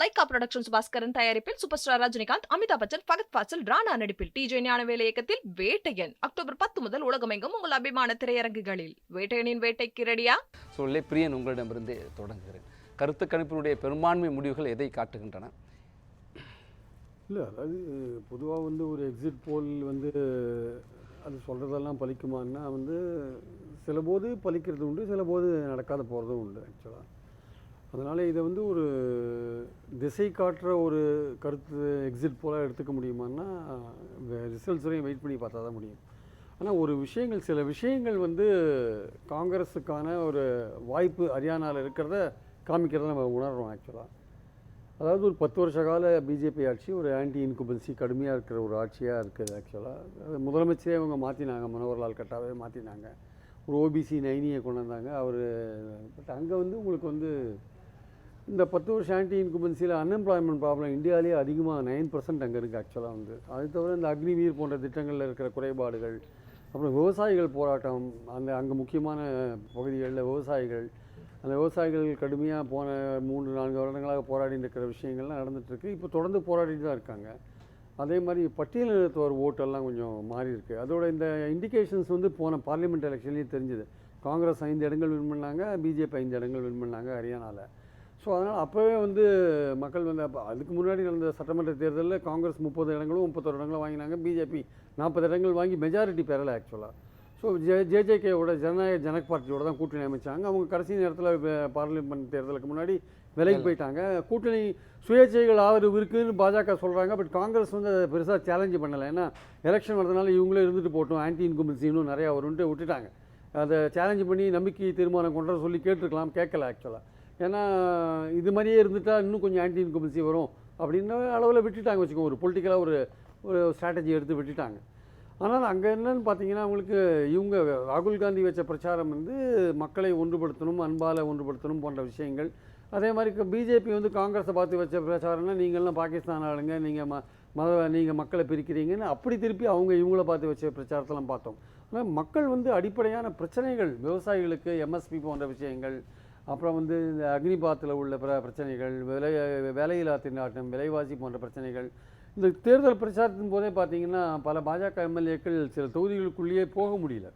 Lyca productions Baskaran தயாரிப்பில் super star Rajinikanth Amitabh Bachchan Fahadh Faasil Rana நடிப்பில் TJ ஞானவேல இயக்கத்தில் வேட்டையன். அக்டோபர் பத்து முதல் உலகமெங்கும் உங்கள் அபிமான திரையரங்குகளில். வேட்டையனின் வேட்டைக்கு ரெடியா சொல்லே பிரியன் உங்களிடமிருந்து தொடங்குகிறேன். கருத்து கணிப்பினுடைய பெரும்பான்மை முடிவுகள் எதை காட்டுகின்றன? இல்லை அதாவது பொதுவாக வந்து ஒரு எக்ஸிட் போல் வந்து அது சொல்கிறதெல்லாம் பலிக்குமான்னா வந்து சில போது பலிக்கிறது உண்டு சில போது நடக்காத போகிறதும் உண்டு ஆக்சுவலாக அதனால் இதை வந்து ஒரு திசை காட்டுற ஒரு கருத்து எக்ஸிட் போல் எடுத்துக்க முடியுமான்னா ரிசல்ட்ஸ் வரையும் வெயிட் பண்ணி பார்த்தா தான் முடியும். ஆனால் ஒரு விஷயங்கள் சில விஷயங்கள் வந்து காங்கிரஸுக்கான ஒரு வாய்ப்பு ஹரியானாவில் இருக்கிறத காமிக்கிறத நம்ம உணர்றோம் ஆக்சுவலாக அதாவது ஒரு பத்து வருஷ கால பிஜேபி ஆட்சி ஒரு ஆன்டி இன்குபன்சி கடுமையாக இருக்கிற ஒரு ஆட்சியாக இருக்குது ஆக்சுவலாக முதலமைச்சரே அவங்க மாற்றினாங்க மனோகர்லால் கட்டாவே மாற்றினாங்க ஒரு ஓபிசி நைனியை கொண்டு வந்தாங்க. அவர் பட் அங்கே வந்து உங்களுக்கு வந்து இந்த பத்து வருஷம் ஆன்டி இன்குபன்சியில் அன்எம்ப்ளாய்மெண்ட் ப்ராப்ளம் இந்தியாவிலேயே அதிகமாக நைன் பர்சன்ட் அங்கே இருக்குது ஆக்சுவலாக வந்து. அது தவிர இந்த அக்னிவீர் போன்ற திட்டங்களில் இருக்கிற குறைபாடுகள் அப்புறம் விவசாயிகள் போராட்டம் அந்த அங்கே முக்கியமான பகுதிகளில் விவசாயிகள் அந்த விவசாயிகள் கடுமையாக போன மூன்று நான்கு வருடங்களாக போராடி இருக்கிற விஷயங்கள்லாம் நடந்துகிட்ருக்கு இப்போ தொடர்ந்து போராடிட்டு தான் இருக்காங்க. அதே மாதிரி பட்டியலினத்தோர் ஓட்டெல்லாம் கொஞ்சம் மாறி இருக்குது அதோட இந்த இண்டிகேஷன்ஸ் வந்து போன பார்லிமெண்ட் எலெக்ஷன்லேயும் தெரிஞ்சுது. காங்கிரஸ் ஐந்து இடங்கள் வின் பண்ணாங்க பிஜேபி ஐந்து இடங்கள் வின் பண்ணாங்க ஹரியானாவில் ஸோ அதனால் அப்போவே வந்து மக்கள் வந்து அப்போ அதுக்கு முன்னாடி நடந்த சட்டமன்ற தேர்தலில் காங்கிரஸ் முப்பது இடங்களும் முப்பத்தொரு இடங்களும் வாங்கினாங்க. பிஜேபி நாற்பது இடங்கள் வாங்கி மெஜாரிட்டி பெறலை ஆக்சுவலாக ஸோ ஜே ஜேஜேகேவோட ஜனநாயக ஜனக் பார்ட்டியோட தான் கூட்டணி அமைச்சாங்க. அவங்க கடைசி நேரத்தில் பார்லிமெண்ட் தேர்தலுக்கு முன்னாடி விலைக்கு போயிட்டாங்க. கூட்டணி சுயேட்சைகள் ஆதரவு இருக்குன்னு பாஜக சொல்கிறாங்க பட் காங்கிரஸ் வந்து அதை பெருசாக சேலஞ்ச் பண்ணலை. ஏன்னா எலெக்ஷன் வரதுனால இவங்களே இருந்துட்டு போட்டோம். ஆன்டி இன்குமென்சி இன்னும் நிறையா வரும்ன்ட்டு விட்டுட்டாங்க. அதை சேலஞ்சு பண்ணி நம்பிக்கை தீர்மானம் கொண்டு சொல்லி கேட்டிருக்கலாம். கேட்கல ஆக்சுவலாக ஏன்னா இது மாதிரியே இருந்துட்டால் இன்னும் கொஞ்சம் ஆன்டி இன்குமென்சி வரும் அப்படின்ற அளவில் விட்டுட்டாங்க வச்சுக்கோங்க. ஒரு பொலிட்டிக்கலாக ஒரு ஒரு ஸ்ட்ராட்டஜி எடுத்து விட்டுட்டாங்க. ஆனால் அங்கே என்னன்னு பார்த்தீங்கன்னா அவங்களுக்கு இவங்க ராகுல் காந்தி வச்ச பிரச்சாரம் வந்து மக்களை ஒன்றுபடுத்தணும் அன்பால் ஒன்றுபடுத்தணும் போன்ற விஷயங்கள். அதே மாதிரி பிஜேபி வந்து காங்கிரஸை பார்த்து வச்ச பிரச்சாரம்னா நீங்கள்லாம் பாகிஸ்தான் ஆளுங்க நீங்கள் ம மத நீங்கள் மக்களை பிரிக்கிறீங்கன்னு அப்படி திருப்பி அவங்க இவங்கள பார்த்து வச்ச பிரச்சாரத்தெல்லாம் பார்த்தோம். ஆனால் மக்கள் வந்து அடிப்படையான பிரச்சனைகள் விவசாயிகளுக்கு எம்எஸ்பி போன்ற விஷயங்கள் அப்புறம் வந்து இந்த அக்னிபாத்தில் உள்ள பிர பிரச்சனைகள் விலை வேலையில்லா திண்டாட்டம் விலைவாசி போன்ற பிரச்சனைகள். இந்த தேர்தல் பிரச்சாரத்தின் போதே பார்த்தீங்கன்னா பல பாஜக எம்எல்ஏக்கள் சில தொகுதிகளுக்குள்ளேயே போக முடியல.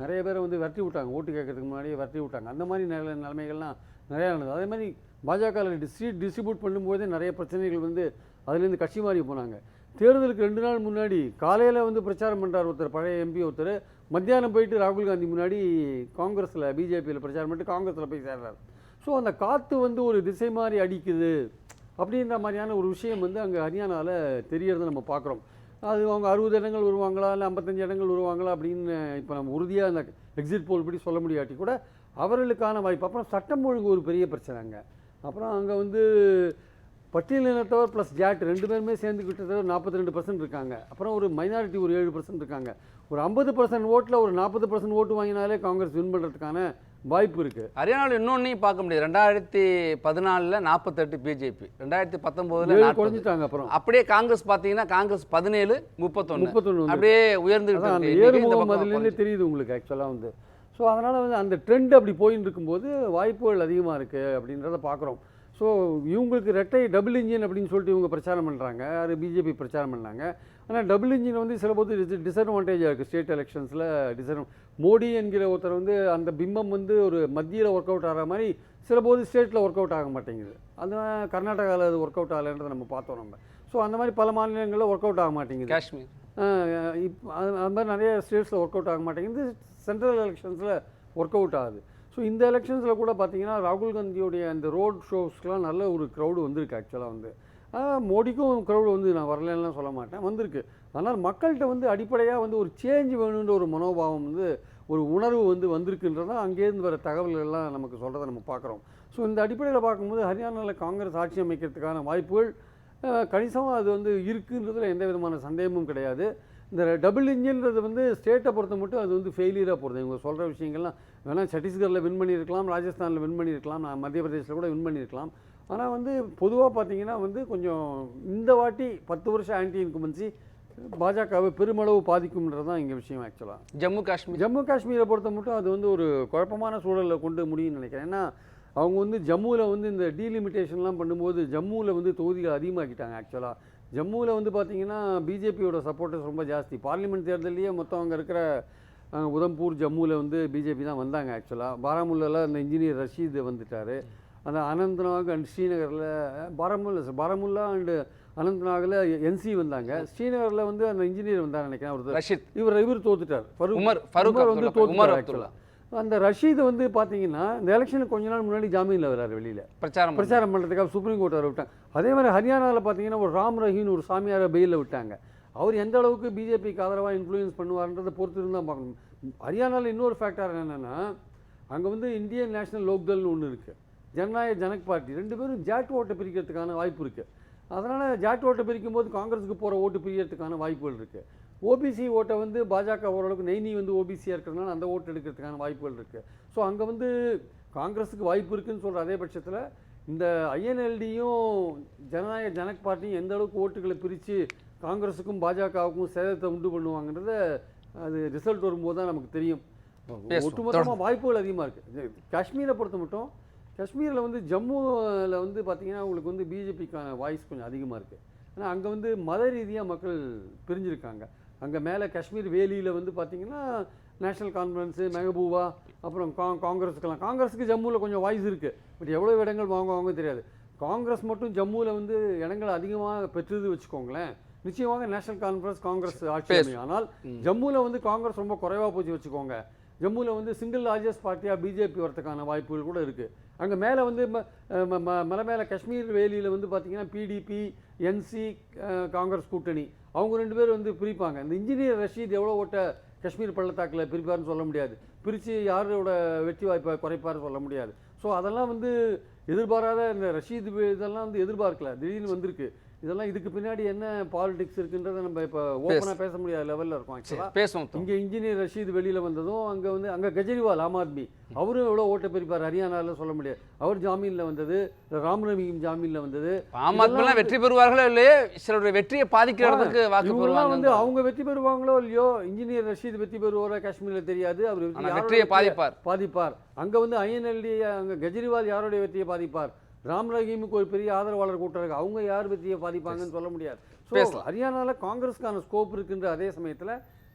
நிறைய பேரை வந்து விரட்டி விட்டாங்க. ஓட்டு கேட்கறதுக்கு முன்னாடியே விரட்டி விட்டாங்க. அந்த மாதிரி நில நிலைமைகள்லாம் நிறையா நடந்தது. அதே மாதிரி பாஜகவில் டிஸ்ட்ரி டிஸ்ட்ரிபியூட் பண்ணும்போதே நிறைய பிரச்சனைகள் வந்து அதுலேருந்து கட்சி மாறி போனாங்க. தேர்தலுக்கு ரெண்டு நாள் முன்னாடி காலையில் வந்து பிரச்சாரம் பண்ணுறார் ஒருத்தர் பழைய எம்பி ஒருத்தர். மத்தியானம் போயிட்டு ராகுல் காந்தி முன்னாடி காங்கிரஸில் பிஜேபியில் பிரச்சாரம் பண்ணிட்டு காங்கிரஸில் போய் சேர்றாரு. ஸோ அந்த காற்று வந்து ஒரு திசை மாதிரி அடிக்குது அப்படின்ற மாதிரியான ஒரு விஷயம் வந்து அங்கே ஹரியானாவில் தெரியறதை நம்ம பார்க்குறோம் அது அவங்க அறுபது இடங்கள் வருவாங்களா இல்லை ஐம்பத்தஞ்சு இடங்கள் வருவாங்களா அப்படின்னு இப்போ நம்ம உறுதியாக அந்த எக்ஸிட் போல் படி சொல்ல முடியாட்டி கூட அவர்களுக்கான வாய்ப்பு. அப்புறம் சட்டம் ஒழுங்கு ஒரு பெரிய பிரச்சனை அங்கே. அப்புறம் அங்கே வந்து பட்டியலினத்தவர் ப்ளஸ் ஜாட் ரெண்டு பேருமே சேர்ந்து கிட்டத்தட்ட நாற்பத்தி ரெண்டு பர்சன்ட் இருக்காங்க. அப்புறம் ஒரு மைனாரிட்டி ஒரு ஏழு பர்சன்ட் இருக்காங்க. ஒரு ஐம்பது பர்சன்ட் ஓட்டில் ஒரு நாற்பது பர்சன்ட் ஓட்டு வாங்கினாலே காங்கிரஸ் வின் பண்ணுறதுக்கான வாய்ப்பு இருக்குது ஹரியானாவில் இன்னொன்னையும் பார்க்க முடியாது. ரெண்டாயிரத்தி பதினாலில் நாற்பத்தெட்டு பிஜேபி ரெண்டாயிரத்தி பத்தொம்போதில் குறைஞ்சிட்டாங்க அப்புறம். அப்படியே காங்கிரஸ் பார்த்தீங்கன்னா காங்கிரஸ் பதினேழு முப்பத்தொன்று முப்பத்தொன்று அப்படியே இந்த ஏறுமுகம் அதுலேருந்தே. தெரியுது உங்களுக்கு ஆக்சுவலாக வந்து. ஸோ அதனால் வந்து அந்த ட்ரெண்ட் அப்படி போயின்னு இருக்கும்போது வாய்ப்புகள் அதிகமாக இருக்குது அப்படின்றத பார்க்குறோம். ஸோ இவங்களுக்கு ரெட்டை டபுள் இன்ஜின் அப்படின்னு சொல்லிட்டு இவங்க பிரச்சாரம் பண்ணுறாங்க அது பிஜேபி பிரச்சாரம் பண்ணாங்க. ஆனால் டபுள் இன்ஜின் வந்து சில போது டிஸ்அட்வான்டேஜாக இருக்குது ஸ்டேட் எலெக்ஷன்ஸில் டிஸ்அட் மோடி என்கிற ஒருத்தர் வந்து அந்த பிம்பம் வந்து ஒரு மத்தியில் ஒர்க் அவுட் ஆகிற மாதிரி சில போது ஸ்டேட்டில் ஒர்க் அவுட் ஆக மாட்டேங்குது. அந்த கர்நாடகாவில் அது ஒர்க் அவுட் ஆகலைன்றதை நம்ம பார்த்தோம் நம்ம. ஸோ அந்த மாதிரி பல மாநிலங்களில் ஒர்க் அவுட் ஆக மாட்டேங்குது. காஷ்மீர். இப்போ அது அது மாதிரி நிறைய ஸ்டேட்ஸில் ஒர்க் அவுட் ஆக மாட்டேங்குது. சென்ட்ரல் எலெக்ஷன்ஸில் ஒர்க் அவுட் ஆகுது. ஸோ இந்த எலெக்ஷன்ஸில் கூட பார்த்தீங்கன்னா ராகுல் காந்தியோடைய அந்த ரோட் ஷோஸ்க்கெலாம் நல்ல ஒரு க்ரௌடு வந்திருக்கு ஆக்சுவலாக வந்து. மோடிக்கும் க்ரௌடு வந்து நான் வரலன்னா சொல்ல மாட்டேன். வந்திருக்கு. அதனால் மக்கள்கிட்ட வந்து அடிப்படையாக வந்து ஒரு சேஞ்ச் வேணுன்ற ஒரு மனோபாவம் வந்து ஒரு உணர்வு வந்து வந்திருக்குன்றதான் அங்கேருந்து வர தகவல்கள்லாம் நமக்கு சொல்கிறத நம்ம பார்க்குறோம் ஸோ இந்த அடிப்படையில் பார்க்கும்போது ஹரியானாவில் காங்கிரஸ் ஆட்சி அமைக்கிறதுக்கான வாய்ப்புகள் கணிசமாக அது வந்து இருக்குன்றதில் எந்த விதமான சந்தேகமும் கிடையாது. இந்த டபுள் இன்ஜின்றது வந்து ஸ்டேட்டை பொறுத்த மட்டும் அது வந்து ஃபெயிலியராக போகிறது இவங்க சொல்கிற விஷயங்கள்லாம் வேணால் சத்தீஸ்கரில் வின் பண்ணியிருக்கலாம் ராஜஸ்தானில் வின் பண்ணியிருக்கலாம் நான் மத்திய பிரதேசில் கூட வின் பண்ணியிருக்கலாம். ஆனால் வந்து பொதுவாக பார்த்தீங்கன்னா வந்து கொஞ்சம் இந்த வாட்டி பத்து வருஷம் ஆன்டி இன்குமென்சி பாஜகவை பெருமளவு பாதிக்கும்ன்றது தான் இங்கே விஷயம் ஆக்சுவலாக ஜம்மு காஷ்மீர். ஜம்மு காஷ்மீரை பொறுத்த மட்டும் அது வந்து ஒரு குழப்பமான சூழலில் கொண்டு முடியும்னு நினைக்கிறேன். ஏன்னா அவங்க வந்து ஜம்முவில் வந்து இந்த டீலிமிட்டேஷன்லாம் பண்ணும்போது ஜம்முவில் வந்து தொகுதிகள் அதிகமாக்கிட்டாங்க ஆக்சுவலாக ஜம்முவில் வந்து பார்த்தீங்கன்னா பிஜேபியோட சப்போர்ட்டர்ஸ் ரொம்ப ஜாஸ்தி. பார்லிமெண்ட் தேர்தல்லையே மொத்தம் அங்கே இருக்கிற உதம்பூர் ஜம்முவில் வந்து பிஜேபி தான் வந்தாங்க ஆக்சுவலாக பாராமுல்லாவில் அந்த இன்ஜினியர் ரஷீத் வந்துட்டார். அந்த அனந்த்நாக் அண்ட் ஸ்ரீநகரில் பாராமுல்லா பாராமுல்லா அண்டு அனந்த்நாகில் என்சி வந்தாங்க. ஸ்ரீநகரில் வந்து அந்த இன்ஜினியர் வந்தார் நினைக்கிறேன் ஒருத்தர் ரஷீத். இவர் இவர் தோத்துட்டார். ஃபரூக் வந்து தோத்துட்டார் ஆக்சுவலாக அந்த ரஷீத் வந்து பார்த்தீங்கன்னா இந்த எலெக்ஷனுக்கு கொஞ்ச நாள் முன்னாடி ஜாமீனில் வராரு வெளியில். பிரச்சாரம். பிரச்சாரம் பண்ணுறதுக்காக சுப்ரீம் கோர்ட் வர விட்டாங்க. அதே மாதிரி ஹரியானாவில் பார்த்தீங்கன்னா ஒரு ராம் ரஹீன் ஒரு சாமியாரை பெயிலில் விட்டாங்க. அவர் எந்த அளவுக்கு பிஜேபிக்கு ஆதரவாக இன்ஃப்ளூயன்ஸ் பண்ணுவார்ன்றதை பொறுத்து இருந்தால் பார்க்கணும். ஹரியானாவில் இன்னொரு ஃபேக்டர் என்னென்னா அங்கே வந்து இந்தியன் நேஷனல் லோக்தல்னு ஒன்று இருக்குது ஜனநாயக ஜனக் பார்ட்டி. ரெண்டு பேரும் ஜாட் ஓட்டை பிரிக்கிறதுக்கான வாய்ப்பு இருக்குது அதனால் ஜாட் ஓட்டை பிரிக்கும் போது காங்கிரஸுக்கு போகிற ஓட்டு பிரியறதுக்கான வாய்ப்புகள் இருக்குது ஓபிசி ஓட்டை வந்து பாஜக ஓரளவுக்கு நெய்னி வந்து ஓபிசியாக இருக்கிறதுனால அந்த ஓட்டு எடுக்கிறதுக்கான வாய்ப்புகள் இருக்குது ஸோ அங்கே வந்து காங்கிரஸுக்கு வாய்ப்பு இருக்குன்னு சொல்கிற அதே பட்சத்தில் இந்த ஐஎன்எல்டியும் ஜனநாயக ஜனக் பார்ட்டியும் எந்த அளவுக்கு ஓட்டுகளை பிரித்து காங்கிரஸுக்கும் பாஜகவுக்கும் சேதத்தை உண்டு பண்ணுவாங்கன்றத அது ரிசல்ட் வரும்போது தான் நமக்கு தெரியும். ஒட்டுமொத்தமாக வாய்ப்புகள் அதிகமாக இருக்குது காஷ்மீரை பொறுத்த மட்டும் காஷ்மீரில் வந்து ஜம்முவில் வந்து பார்த்தீங்கன்னா உங்களுக்கு வந்து பிஜேபிக்கான வாய்ஸ் கொஞ்சம் அதிகமாக இருக்குது ஏன்னா அங்கே வந்து மத ரீதியாக மக்கள் பிரிஞ்சிருக்காங்க. அங்கே மேலே காஷ்மீர் வேலியில் வந்து பார்த்தீங்கன்னா நேஷனல் கான்ஃபரன்ஸு மெஹபூபா அப்புறம் கா காங்கிரஸுக்கெல்லாம். காங்கிரஸுக்கு ஜம்முவில் கொஞ்சம் வாய்ஸ் இருக்குது பட் எவ்வளோ இடங்கள் வாங்குவாங்க தெரியாது. காங்கிரஸ் மட்டும் ஜம்முவில் வந்து இடங்கள் அதிகமாக பெற்றது வச்சுக்கோங்களேன். நிச்சயமாக நேஷனல் கான்ஃபரன்ஸ் காங்கிரஸ் ஆட்சி ஆனால் ஜம்முவில் வந்து காங்கிரஸ் ரொம்ப குறைவாக போச்சு வச்சுக்கோங்க. ஜம்முவில் வந்து சிங்கிள் லார்ஜஸ்ட் பார்ட்டியாக பிஜேபி வரதுக்கான வாய்ப்புகள் கூட இருக்குது அங்கே மேலே வந்து ம- ம- ம- மலை மேலே காஷ்மீர் வேலியில் வந்து பார்த்தீங்கன்னா பிடிபி என்சி காங்கிரஸ் கூட்டணி. அவங்க ரெண்டு பேரும் வந்து பிரிப்பாங்க. இந்த இன்ஜினியர் ரஷீத் எவ்வளோ ஓட்ட காஷ்மீர் பள்ளத்தாக்கில் பிரிப்பார்னு சொல்ல முடியாது. பிரித்து யாரோட வெற்றி வாய்ப்பை குறைப்பார்னு சொல்ல முடியாது. ஸோ அதெல்லாம் வந்து எதிர்பாராத இந்த ரஷீத் இதெல்லாம் வந்து எதிர்பார்க்கல. திடீர்னு வந்திருக்கு. இதெல்லாம் இதுக்கு பின்னாடி என்ன பாலிடிக்ஸ் இருக்குன்றதை நம்ம இப்போ ஓப்பனாக பேச முடியாத லெவலில் இருக்கும் ஆக்சுவலாக பேசுவோம். இங்கே இன்ஜினியர் ரஷீத் வெளியில் வந்ததும் அங்கே வந்து அங்கே கெஜ்ரிவால் ஆம் ஆத்மி அவரும் எவ்வளோ ஓட்டை பிரிப்பார் ஹரியானாவில் சொல்ல முடியாது. அவர் ஜாமீனில் வந்தது ராம் ரஹீம் ஜாமீனில் வந்தது. ஆம் ஆத்மிலாம் வெற்றி பெறுவார்களோ இல்லையோ சிலருடைய வெற்றியை பாதிக்கிற இடத்துக்கு வாக்கு வந்து அவங்க வெற்றி பெறுவாங்களோ இல்லையோ இன்ஜினியர் ரஷீத் வெற்றி பெறுவாரோ காஷ்மீரில் தெரியாது. அவர் வெற்றியை பாதிப்பார். பாதிப்பார். அங்கே வந்து ஐஎன்எல்டி அங்கே கெஜ்ரிவால் யாருடைய வெற்றியை பாதிப்பார்? ராம் ரஹீமுக்கு ஒரு பெரிய ஆதரவாளர் கூட்டம் இருக்கு. அவங்க யார் வெற்றியை பாதிப்பாங்கன்னு சொல்ல முடியாது. ஸோ. ஹரியானாவில் காங்கிரஸ்க்கான ஸ்கோப் இருக்குன்ற அதே சமயத்தில்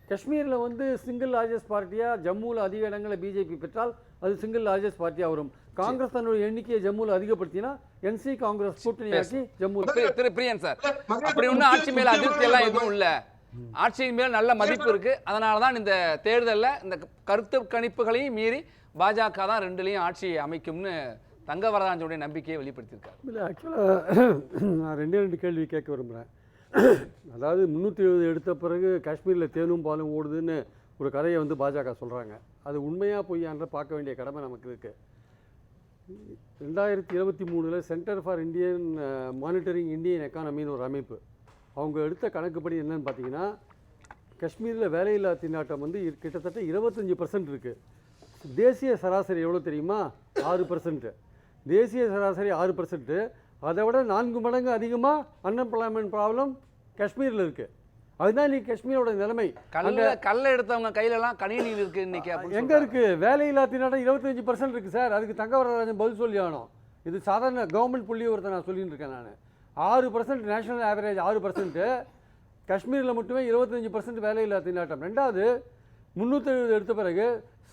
காஷ்மீரில் வந்து சிங்கிள் லார்ஜஸ்ட் பார்ட்டியாக ஜம்முவில் அதிக இடங்களை பிஜேபி பெற்றால் அது சிங்கிள் லார்ஜஸ்ட் பார்ட்டியாக வரும் காங்கிரஸ் தன்னுடைய எண்ணிக்கையை ஜம்முவில் அதிகப்படுத்தினா என்சி காங்கிரஸ் கூட்டணி ஆட்சி ஜம்முவில் திரு- திரு பிரியன் சார் அப்படி ஒன்றும் ஆட்சி மேல அதிருப்தி எல்லாம் எதுவும் இல்ல. ஆட்சியின் மேல் நல்ல மதிப்பு இருக்கு. அதனால தான் இந்த தேர்தல்ல இந்த கருத்து கணிப்புகளையும் மீறி பாஜக தான் ரெண்டுலையும் ஆட்சி அமைக்கும்னு தங்க வரதாஞ்சனுடைய நம்பிக்கையை வெளிப்படுத்தியிருக்காரு. இல்லை ஆக்சுவலாக நான் ரெண்டே ரெண்டு கேள்வி கேட்க விரும்புகிறேன் அதாவது முந்நூற்றி எழுபது எடுத்த பிறகு காஷ்மீரில் தேனும் பாலும் ஓடுதுன்னு ஒரு கதையை வந்து பாஜக சொல்கிறாங்க அது உண்மையாக பொய்யான்ற பார்க்க வேண்டிய கடமை நமக்கு இருக்குது ரெண்டாயிரத்தி இருபத்தி மூணில் centre for Indian monitoring Indian எக்கானமின்னு ஒரு அமைப்பு. அவங்க எடுத்த கணக்குப்படி என்னன்னு பார்த்தீங்கன்னா காஷ்மீரில் வேலையில்லா திண்டாட்டம் வந்து கிட்டத்தட்ட இருபத்தஞ்சி பர்சன்ட் இருக்குது தேசிய சராசரி எவ்வளோ தெரியுமா? ஆறு பர்சன்ட்டு தேசிய சராசரி ஆறு பர்சன்ட்டு அதை விட நான்கு மடங்கு அதிகமாக அன்எம்ப்ளாய்மெண்ட் ப்ராப்ளம் காஷ்மீரில் இருக்குது அதுதான் இன்னைக்கு காஷ்மீரோட நிலைமை. கல்ல கல்ல எடுத்தவங்க கையில எல்லாம் கணினி இருக்கு இன்னைக்கு எங்க இருக்கு? வேலையில்லா திண்டாட்டம் இருபத்தஞ்சி பர்சன்ட் இருக்கு சார். அதுக்கு தங்கவரராஜன் பதில் சொல்லி ஆகணும். இது சாதாரண கவர்மெண்ட் புள்ளி ஒருத்தர் நான் சொல்லிட்டு இருக்கேன் நான். ஆறு பர்சன்ட் நேஷனல் ஆவரேஜ் ஆறு பர்சன்ட்டு காஷ்மீரில் மட்டுமே இருபத்தஞ்சி பர்சன்ட் வேலையில்லா திண்டாட்டம் ரெண்டாவது முந்நூற்றி எடுத்த பிறகு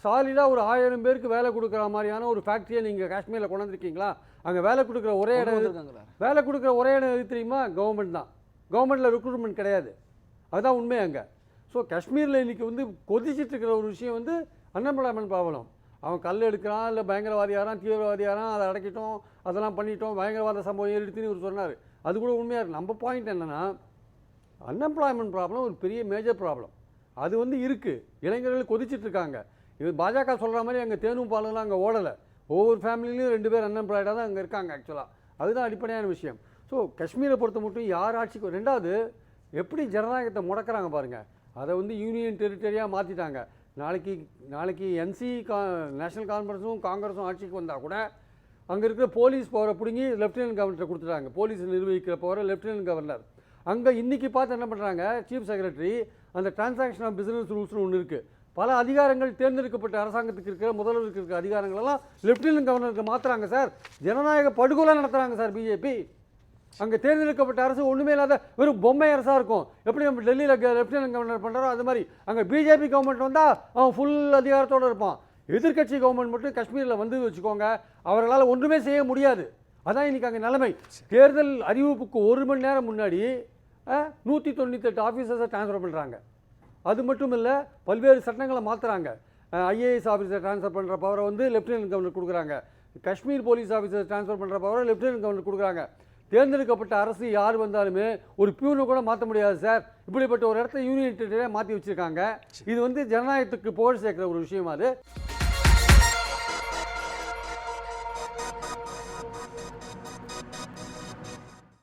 சாலிடாக ஒரு ஆயிரம் பேருக்கு வேலை கொடுக்குற மாதிரியான ஒரு ஃபேக்ட்ரியை நீங்கள் காஷ்மீரில் கொண்டு வந்திருக்கீங்களா அங்கே வேலை கொடுக்குற ஒரே இடம் எது? வந்திருக்காங்களா? வேலை கொடுக்குற ஒரே இடம் எது தெரியுமா? கவர்மெண்ட் தான். கவர்மெண்ட்டில் ரெக்ரூட்மெண்ட் கிடையாது. அதுதான் உண்மை அங்கே. ஸோ காஷ்மீரில் இன்றைக்கி வந்து கொதிச்சிட்டு இருக்கிற ஒரு விஷயம் வந்து அன்எம்ப்ளாய்மெண்ட் ப்ராப்ளம் அவன் கல் எடுக்கிறான் இல்லை பயங்கரவாதியாரான் தீவிரவாதியாரான் அதை அடக்கிட்டோம் அதெல்லாம் பண்ணிட்டோம் பயங்கரவாத சம்பவம் ஏறிடுத்துன்னு இவர் சொன்னார். அது கூட உண்மையாக இருக்கு. நம்ம பாயிண்ட் என்னென்னா அன்எம்ப்ளாய்மெண்ட் ப்ராப்ளம் ஒரு பெரிய மேஜர் ப்ராப்ளம் அது வந்து இருக்குது இளைஞர்கள் கொதிச்சிட்டு இருக்காங்க இது பாஜக சொல்கிற மாதிரி அங்கே தேனும் பாலெலாம் அங்கே ஓடலை. ஒவ்வொரு ஃபேமிலிலையும் ரெண்டு பேர் அன்எம்ப்ளாய்டாக தான் அங்கே இருக்காங்க ஆக்சுவலாக அதுதான் அடிப்படையான விஷயம். ஸோ காஷ்மீரை பொறுத்த மட்டும் யார் ஆட்சிக்கு ரெண்டாவது எப்படி ஜனநாயகத்தை முடக்கிறாங்க பாருங்கள் அதை வந்து யூனியன் டெரிட்டரியாக மாற்றிட்டாங்க நாளைக்கு நாளைக்கு என்சி கா நேஷனல் கான்ஃபரன்ஸும் காங்கிரஸும் ஆட்சிக்கு வந்தால் கூட அங்கே இருக்கிற போலீஸ் பவரை பிடுங்கி லெஃப்டினன்ட் கவர்னர்கிட்ட கொடுத்துட்டாங்க. போலீஸ் நிர்வகிக்கிற பவரை லெஃப்டினன்ட் கவர்னர். அங்கே இன்றைக்கி பார்த்து என்ன பண்ணுறாங்க சீஃப் செக்ரட்டரி அந்த டிரான்சாக்ஷன் ஆஃப் பிஸ்னஸ் ரூல்ஸ்னு ஒன்று இருக்குது பல அதிகாரங்கள் தேர்ந்தெடுக்கப்பட்ட அரசாங்கத்துக்கு இருக்கிற முதல்வருக்கு இருக்கிற அதிகாரங்களெல்லாம் லெப்டினன்ட் கவர்னருக்கு மாற்றுறாங்க சார் ஜனநாயக படுகொலை நடத்துகிறாங்க சார் பிஜேபி அங்கே தேர்ந்தெடுக்கப்பட்ட அரசு ஒன்றுமே இல்லாத வெறும் பொம்மை அரசாக இருக்கும். எப்படி நம்ம டெல்லியில் லெப்டினன்ட் கவர்னர் பண்ணுறோம் அது மாதிரி. அங்கே பிஜேபி கவர்மெண்ட் வந்தால் அவன் ஃபுல் அதிகாரத்தோடு இருப்பான். எதிர்க்கட்சி கவர்மெண்ட் மட்டும் காஷ்மீரில் வந்து வச்சுக்கோங்க. அவர்களால் ஒன்றுமே செய்ய முடியாது. அதான் இன்னைக்கு அங்கே நிலைமை. தேர்தல் அறிவிப்புக்கு ஒரு மணி நேரம் முன்னாடி நூற்றி தொண்ணூத்தெட்டு ஆஃபீஸர்ஸை ட்ரான்ஸ்ஃபர் பண்ணுறாங்க அது மட்டும் இல்லை பல்வேறு சட்டங்களை மாற்றுறாங்க ஐஏஎஸ் ஆஃபீஸர் ட்ரான்ஸ்ஃபர் பண்ணுற பவரை வந்து லெஃப்டினன்ட் கவர்னர் கொடுக்குறாங்க. காஷ்மீர் போலீஸ் ஆஃபீஸர் ட்ரான்ஸ்ஃபர் பண்ணுற பவரை லெஃப்டினன்ட் கவர்னர் கொடுக்குறாங்க. தேர்ந்தெடுக்கப்பட்ட அரசு யார் வந்தாலுமே ஒரு பியூனை கூட மாற்ற முடியாது சார் இப்படிப்பட்ட ஒரு இடத்த யூனியன் டெரிட்டரியாக மாற்றி வச்சுருக்காங்க. இது வந்து ஜனநாயகத்துக்கு புகழ் சேர்க்குற ஒரு விஷயம் அது.